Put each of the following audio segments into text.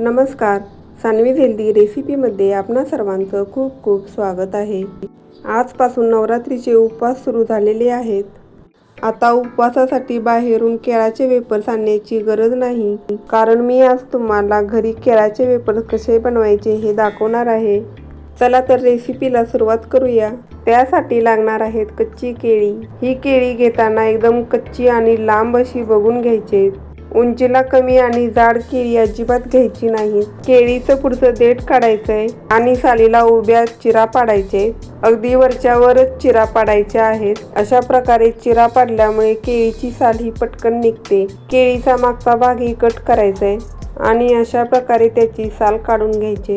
नमस्कार. सानवी हेल्दी रेसिपीमध्ये आपणा सर्वांचं खूप खूप स्वागत आहे. आजपासून नवरात्रीचे उपवास सुरू झालेले आहेत. आता उपवासासाठी बाहेरून केळाचे वेपर्स आणण्याची गरज नाही. कारण मी आज तुम्हाला घरी केळाचे वेपर्स कसे बनवायचे हे दाखवणार आहे. चला तर रेसिपीला सुरुवात करूया. त्यासाठी लागणार आहेत कच्ची केळी. ही केळी घेताना एकदम कच्ची आणि लांब अशी बघून घ्यायचे. उंचीला कमी आणि जाड केळी अजिबात घ्यायची नाही. केळीचं पुढचं देठ काढायचंय आणि सालीला उभ्या चिरा पाडायचे. अगदी वरच्यावरच चिरा पाडायच्या आहेत. अशा प्रकारे चिरा पाडल्यामुळे केळीची साल ही पटकन निघते. केळीचा मागचा भागही कट करायचाय आणि अशा प्रकारे त्याची साल काढून घ्यायचे.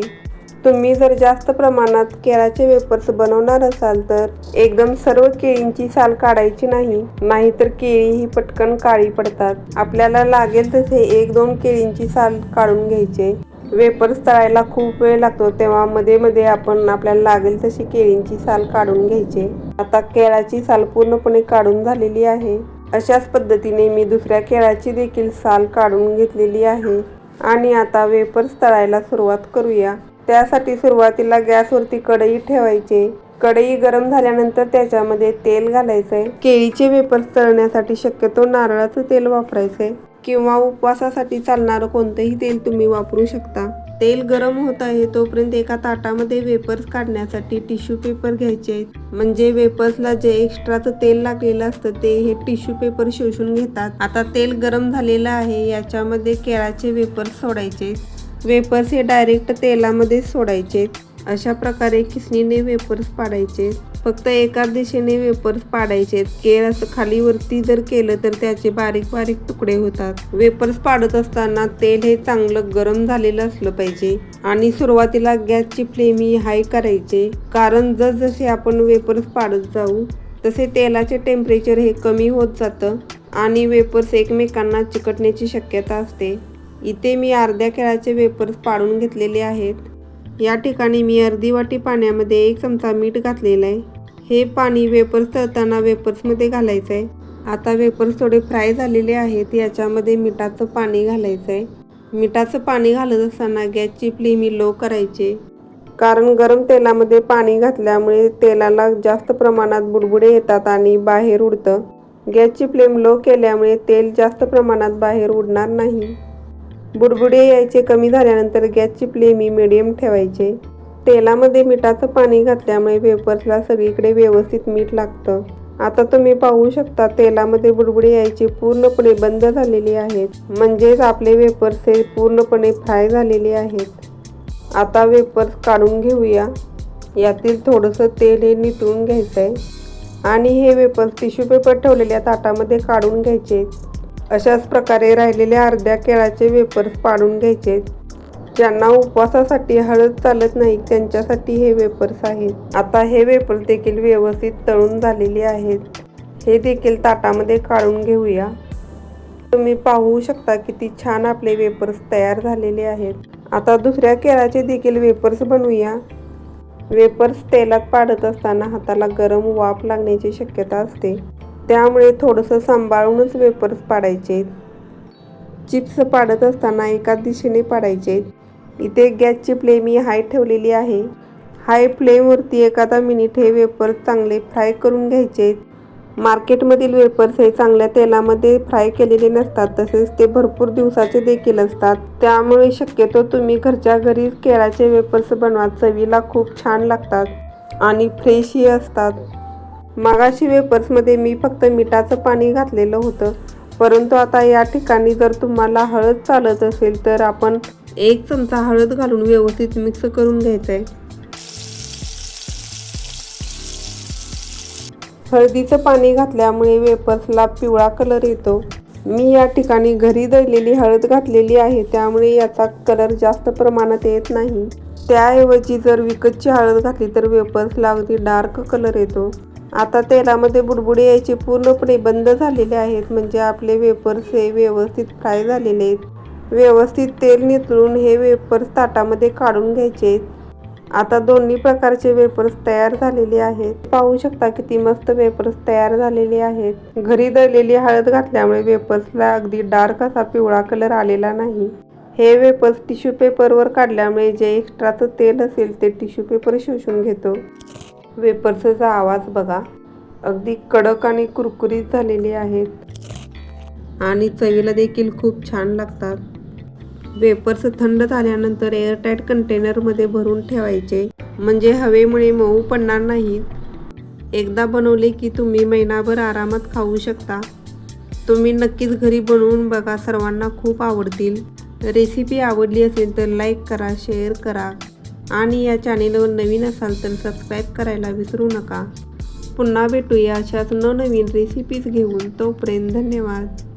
तुम्ही जर जास्त प्रमाणात केळाचे वेपर्स बनवणार असाल तर एकदम सर्व केळींची साल काढायची नाही. नाहीतर केळी ही पटकन काळी पडतात. आपल्याला लागेल तसे एक दोन केळींची साल काढून घ्यायचे. वेपर्स तळायला खूप वेळ लागतो तेव्हा मध्ये मध्ये आपण आपल्याला लागेल तशी केळींची साल काढून घ्यायचे. आता केळाची साल पूर्णपणे काढून झालेली आहे. अशाच पद्धतीने मी दुसऱ्या केळाची देखील साल काढून घेतलेली आहे. आणि आता वेपर्स तळायला सुरुवात करूया. त्यासाठी सुरुवातीला गॅसवरती कढई ठेवायची. कढई गरम झाल्यानंतर त्याच्यामध्ये तेल घालायचंय. केळीचे वेपर्स तळण्यासाठी शक्यतो नारळाचं तेल वापरायचंय. किंवा उपवासासाठी चालणारं कोणतंही तेल तुम्ही वापरू शकता. तेल गरम होत आहे तोपर्यंत एका ताटामध्ये वेपर्स काढण्यासाठी टिश्यू पेपर घ्यायचे. आहेत म्हणजे वेपर्सला जे एक्स्ट्राचं तेल लागलेलं असतं ते हे टिश्यू पेपर शोषून घेतात. आता तेल गरम झालेलं आहे याच्यामध्ये केळाचे वेपर्स सोडायचे. वेपर्स हे डायरेक्ट तेलामध्ये सोडायचे. अशा प्रकारे किसणीने वेपर्स पाडायचे. फक्त एका दिशेने वेपर्स पाडायचे. केळ असं खाली वरती जर केलं तर त्याचे बारीक बारीक तुकडे होतात. वेपर्स पाडत असताना तेल हे चांगलं गरम झालेलं असलं पाहिजे. आणि सुरुवातीला गॅसची फ्लेम ही हाय करायचे. कारण जसजसे आपण वेपर्स पाडत जाऊ तसे तेलाचे टेम्परेचर हे कमी होत जातं आणि वेपर्स एकमेकांना चिकटण्याची शक्यता असते. इथे मी अर्ध्या केळाचे वेपर्स पाडून घेतलेले आहेत. या ठिकाणी मी अर्धी वाटी पाण्यामध्ये एक चमचा मीठ घातलेलं आहे. हे पाणी वेपर्स तळताना वेपर्समध्ये घालायचं आहे. आता वेपर्स थोडे फ्राय झालेले आहेत याच्यामध्ये मिठाचं पाणी घालायचं आहे. मिठाचं पाणी घालत असताना गॅसची फ्लेम ही लो करायचे कारण गरम तेलामध्ये पाणी घातल्यामुळे तेलाला जास्त प्रमाणात बुडबुडे येतात आणि बाहेर उडतं. गॅसची फ्लेम लो केल्यामुळे तेल जास्त प्रमाणात बाहेर उडणार नाही. बुडबुडे यायचे कमी झाल्यानंतर गॅसची फ्लेमी मिडियम ठेवायचे. तेलामध्ये मिठाचं पाणी घातल्यामुळे वेपर्सला सगळीकडे व्यवस्थित मीठ लागतं. आता तुम्ही पाहू शकता तेलामध्ये बुडबुडे यायचे पूर्णपणे बंद झालेली आहेत. म्हणजेच आपले वेपर्स हे पूर्णपणे फ्राय झालेले आहेत. आता वेपर्स काढून घेऊया. यातील थोडंसं तेल हे नितळून घ्यायचं आहे आणि हे वेपर्स टिश्यू पेपर ठेवलेल्या ताटामध्ये काढून घ्यायचे. अशाच प्रकारे राहिलेल्या अर्ध्या केळाचे वेपर्स पाडून घ्यायचे. ज्यांना उपवासासाठी हळद चालत नाही त्यांच्यासाठी हे वेपर्स आहेत. आता हे वेपर्स देखील व्यवस्थित तळून झालेले आहेत. हे देखील ताटामध्ये काढून घेऊया. तुम्ही पाहू शकता किती छान आपले वेपर्स तयार झालेले आहेत. आता दुसऱ्या केळाचे देखील वेपर्स बनवूया. वेपर्स तेलात पाडत असताना हाताला गरम वाफ लागण्याची शक्यता असते. त्यामुळे थोडंसं सांभाळूनच वेपर्स पाडायचे. चिप्स पाडत असताना एका दिशेने पाडायचे. इथे गॅसची फ्लेम ही हाय ठेवलेली आहे. हाय फ्लेमवरती एखादा मिनिट हे वेपर्स चांगले फ्राय करून घ्यायचे. मार्केटमधील वेपर्स हे चांगल्या तेलामध्ये फ्राय केलेले नसतात तसेच ते भरपूर दिवसाचे देखील असतात. त्यामुळे शक्यतो तुम्ही घरच्या घरी केळाचे वेपर्स बनवा चवीला खूप छान लागतात आणि फ्रेशही असतात. मागाशी वेपर्समध्ये मी फक्त मिठाचं पाणी घातलेलं होतं. परंतु आता या ठिकाणी जर तुम्हाला हळद चालत असेल तर आपण एक चमचा हळद घालून व्यवस्थित मिक्स करून घ्यायचं आहे हळदीचं पाणी घातल्यामुळे वेपर्सला पिवळा कलर येतो. मी या ठिकाणी घरी दळलेली हळद घातलेली आहे त्यामुळे याचा कलर जास्त प्रमाणात येत नाही. त्याऐवजी जर विकतची हळद घातली तर वेपर्सला अगदी डार्क कलर येतो. आता तेलामध्ये बुडबुडे यायचे पूर्णपणे बंद झालेले आहेत म्हणजे आपले वेपर्स हे व्यवस्थित फ्राय झालेले आहेत. व्यवस्थित तेल नितळून हे वेपर्स ताटामध्ये काढून घ्यायचे आता दोन्ही प्रकारचे वेपर्स तयार झालेले आहेत. पाहू शकता किती मस्त वेपर्स तयार झालेले आहेत. घरी दळलेली हळद घातल्यामुळे वेपर्सला अगदी डार्क असा पिवळा कलर आलेला नाही. हे वेपर्स टिश्यू पेपरवर काढल्यामुळे जे एक्स्ट्राचं तेल असेल ते टिश्यू पेपर शोषून घेतो. वेपर्सचा आवाज बघा. अगदी कडक आणि कुरकुरीत झालेले आहेत. आणि चवीला देखील खूप छान लागतात. वेपर्स थंड झाल्यानंतर एअरटाईट कंटेनरमध्ये भरून ठेवायचे. म्हणजे हवेमुळे मऊ पडणार नाहीत. एकदा बनवले की तुम्ही महिनाभर आरामात खाऊ शकता. तुम्ही नक्कीच घरी बनवून बघा सर्वांना खूप आवडतील. रेसिपी आवडली असेल तर लाईक करा शेअर करा. आणि या चॅनेलवर नवीन असाल तर सबस्क्राईब करायला विसरू नका. पुन्हा भेटूया अशाच नवनवीन रेसिपीज घेऊन. तोपर्यंत धन्यवाद.